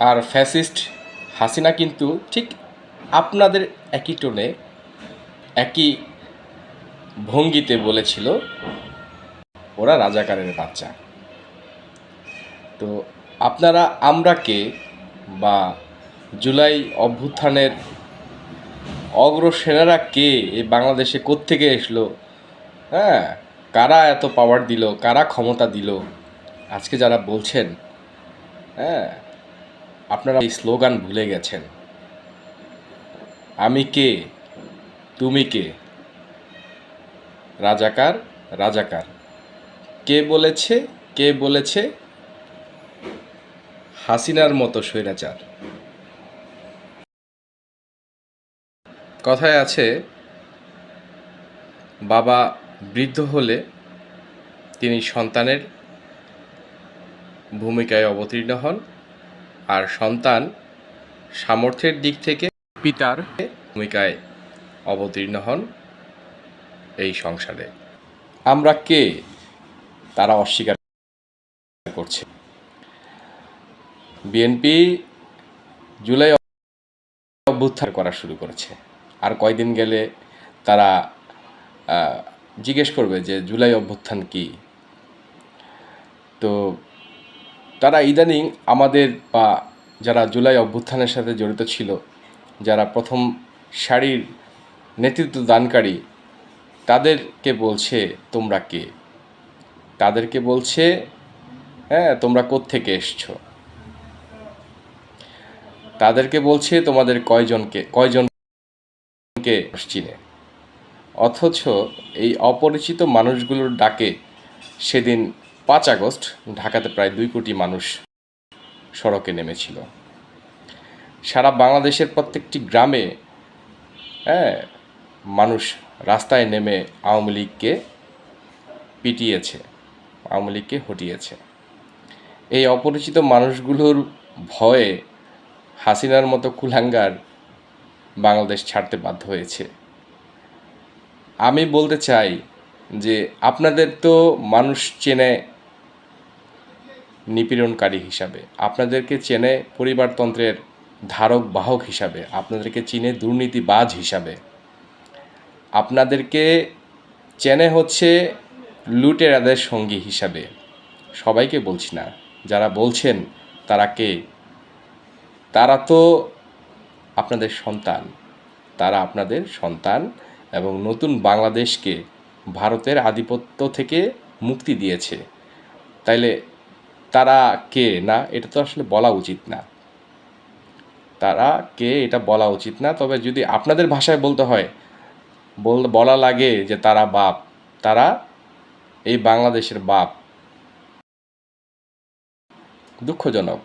আর fascist Hasina কিন্তু ঠিক আপনাদের একই টোনে, একই ভঙ্গিতে বলেছিল, ওরা রাজাকারের বাচ্চা। তো আপনারা আমরা কে বা জুলাই অভ্যুত্থানের অগ্রসেনারা কে? এই বাংলাদেশে কোত্থেকে এসলো? হ্যাঁ কারা এত পাওয়ার দিল? কারা ক্ষমতা দিল? আজকে যারা বলছেন হ্যাঁ আপনারা এই স্লোগান ভুলে গেছেন। আমি কে? তুমি কে? রাজাকার রাজাকার। কে বলেছে কে বলেছে? হাসিনার মতো স্বৈরাচার। কথায় আছে, বাবা বৃদ্ধ হলে তিনি সন্তানের ভূমিকায় অবতীর্ণ হন। আর সন্তান সামর্থ্যের দিক থেকে পিতার ভূমিকায় অবতীর্ণ হন এই সংসারে। আমরা কে? তারা অস্বীকার করছে। বিএনপি জুলাই অভ্যুত্থান করা শুরু করেছে। আর কয়দিন গেলে তারা জিজ্ঞেস করবে যে জুলাই অভ্যুত্থান কি? তো তারা ইদানিং আমাদের বা যারা জুলাই অভ্যুত্থানের সাথে জড়িত ছিল, যারা প্রথম সারির নেতৃত্ব দানকারী, তাদেরকে বলছে, তোমরা কে? তাদেরকে বলছে হ্যাঁ তোমরা কোত্থেকে এসছো? তাদেরকে বলছে, তোমাদের কয়জনকে কয়জনকে চিনে? অথচ এই অপরিচিত মানুষগুলোর ডাকে সেদিন পাঁচ আগস্ট ঢাকাতে প্রায় দুই কোটি মানুষ সড়কে নেমেছিল। সারা বাংলাদেশের প্রত্যেকটি গ্রামে হ্যাঁ মানুষ রাস্তায় নেমে আওয়ামী লীগকে পিটিয়েছে, আওয়ামী লীগকে হটিয়েছে। এই অপরিচিত মানুষগুলোর ভয়ে হাসিনার মতো কুলাঙ্গার বাংলাদেশ ছাড়তে বাধ্য হয়েছে। আমি বলতে চাই যে আপনাদের তো মানুষ চেনে নিপীড়নকারী হিসাবে। আপনাদেরকে চেনে পরিবারতন্ত্রের ধারক বাহক হিসাবে, আপনাদেরকে চিনে দুর্নীতিবাজ হিসাবে। আপনাদেরকে চেনে হচ্ছে লুটেরাদের সঙ্গী হিসাবে। সবাইকে বলছি না, যারা বলছেন তারা কে? তারা তো আপনাদের সন্তান, তারা আপনাদের সন্তান এবং নতুন বাংলাদেশকে ভারতের আধিপত্য থেকে মুক্তি দিয়েছে। তাইলে তারা কে? না, এটা তো আসলে বলা উচিত না। তারা কে, এটা বলা উচিত না। তবে যদি আপনাদের ভাষায় বলতে হয়, বল, বলা লাগে যে তারা বাপ, তারা এই বাংলাদেশের বাপ। দুঃখজনক।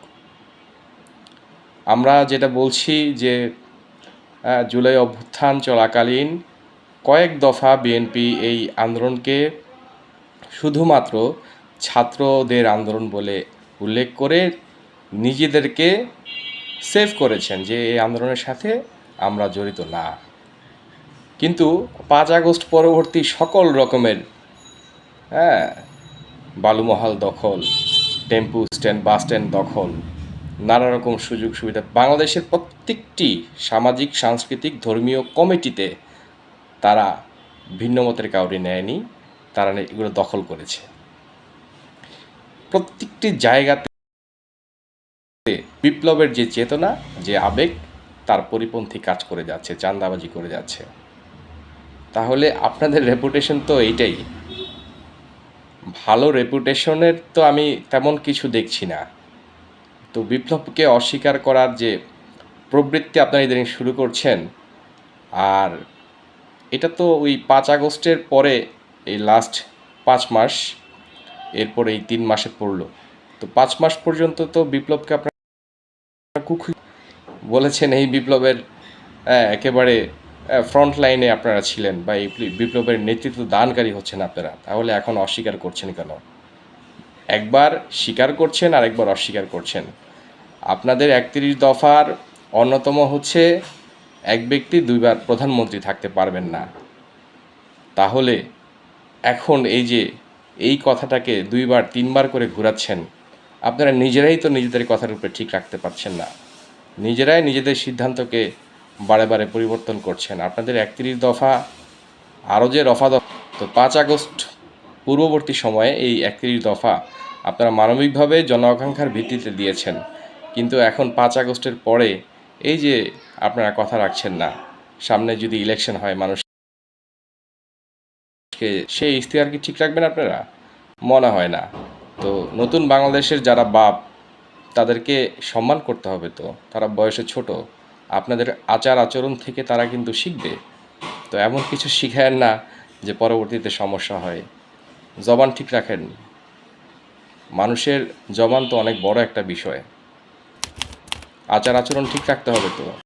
আমরা যেটা বলছি যে জুলাই অভ্যুত্থান চলাকালীন কয়েক দফা বিএনপি এই আন্দোলনকে শুধুমাত্র ছাত্রদের আন্দোলন বলে উল্লেখ করে নিজেদেরকে সেভ করেছেন যে এই আন্দোলনের সাথে আমরা জড়িত না। কিন্তু পাঁচ আগস্ট পরবর্তী সকল রকমের হ্যাঁ বালুমহাল দখল, টেম্পু স্ট্যান্ড, বাস স্ট্যান্ড দখল, নানা রকম সুযোগ সুবিধা, বাংলাদেশের প্রত্যেকটি সামাজিক, সাংস্কৃতিক, ধর্মীয় কমিটিতে তারা ভিন্ন মতের কাউরি নেয়নি, তারা এগুলো দখল করেছে। প্রত্যেকটি জায়গাতে বিপ্লবের যে চেতনা, যে আবেগ, তার পরিপন্থী কাজ করে যাচ্ছে চান্দাবাজি করে যাচ্ছে। তাহলে আপনাদের রেপুটেশন তো এইটাই। ভালো রেপুটেশনের তো আমি তেমন কিছু দেখছি না। তো বিপ্লবকে অস্বীকার করার যে প্রবৃত্তি আপনারা ইদানিং শুরু করছেন, আর এটা তো ওই পাঁচ আগস্টের পরে, এই লাস্ট পাঁচ মাস এরপরে এই তিন মাসে পড়ল। তো পাঁচ মাস পর্যন্ত তো বিপ্লবকে আপনারা কুকুর বলেছেন এই বিপ্লবের আহ, একেবারে ফ্রন্ট লাইনে আপনারা ছিলেন বা এই বিপ্লবের নেতৃত্ব দানকারী হচ্ছেন আপনারা। তাহলে এখন অস্বীকার করছেন কেন? একবার স্বীকার করছেন আর একবার অস্বীকার করছেন। আপনাদের একত্রিশ দফার অন্যতম হচ্ছে এক ব্যক্তি দুইবার প্রধানমন্ত্রী থাকতে পারবেন না। তাহলে এখন এই যে এই কথাটাকে দুইবার, তিনবার করে ঘোরাচ্ছেন। আপনারা নিজেরাই তো নিজেদের কথার উপরে ঠিক রাখতে পারছেন না। নিজেরাই নিজেদের সিদ্ধান্তকে বারে বারে পরিবর্তন করছেন। আপনাদের একত্রিশ দফা, আরও যে রফা দফা, তো পাঁচ আগস্ট পূর্ববর্তী সময়ে এই একত্রিশ দফা আপনারা মানবিকভাবে জন আকাঙ্ক্ষার ভিত্তিতে দিয়েছেন। কিন্তু এখন পাঁচ আগস্টের পরে এই যে আপনারা কথা রাখছেন না, সামনে যদি ইলেকশন হয় মানুষকে সেই ইশতেহার কি ঠিক রাখবেন আপনারা? মনে হয় না। তো নতুন বাংলাদেশের যারা বাপ, তাদেরকে সম্মান করতে হবে তো। তারা বয়সে ছোট। আপনাদের আচার আচরণ থেকে তারা কিন্তু শিখবে। তো এমন কিছু শিখায়েন না যে পরবর্তীতে সমস্যা হয়। জবান ঠিক রাখেন। মানুষের জবান তো অনেক বড় একটা বিষয়। আচার আচরণ ঠিক রাখতে হবে তো।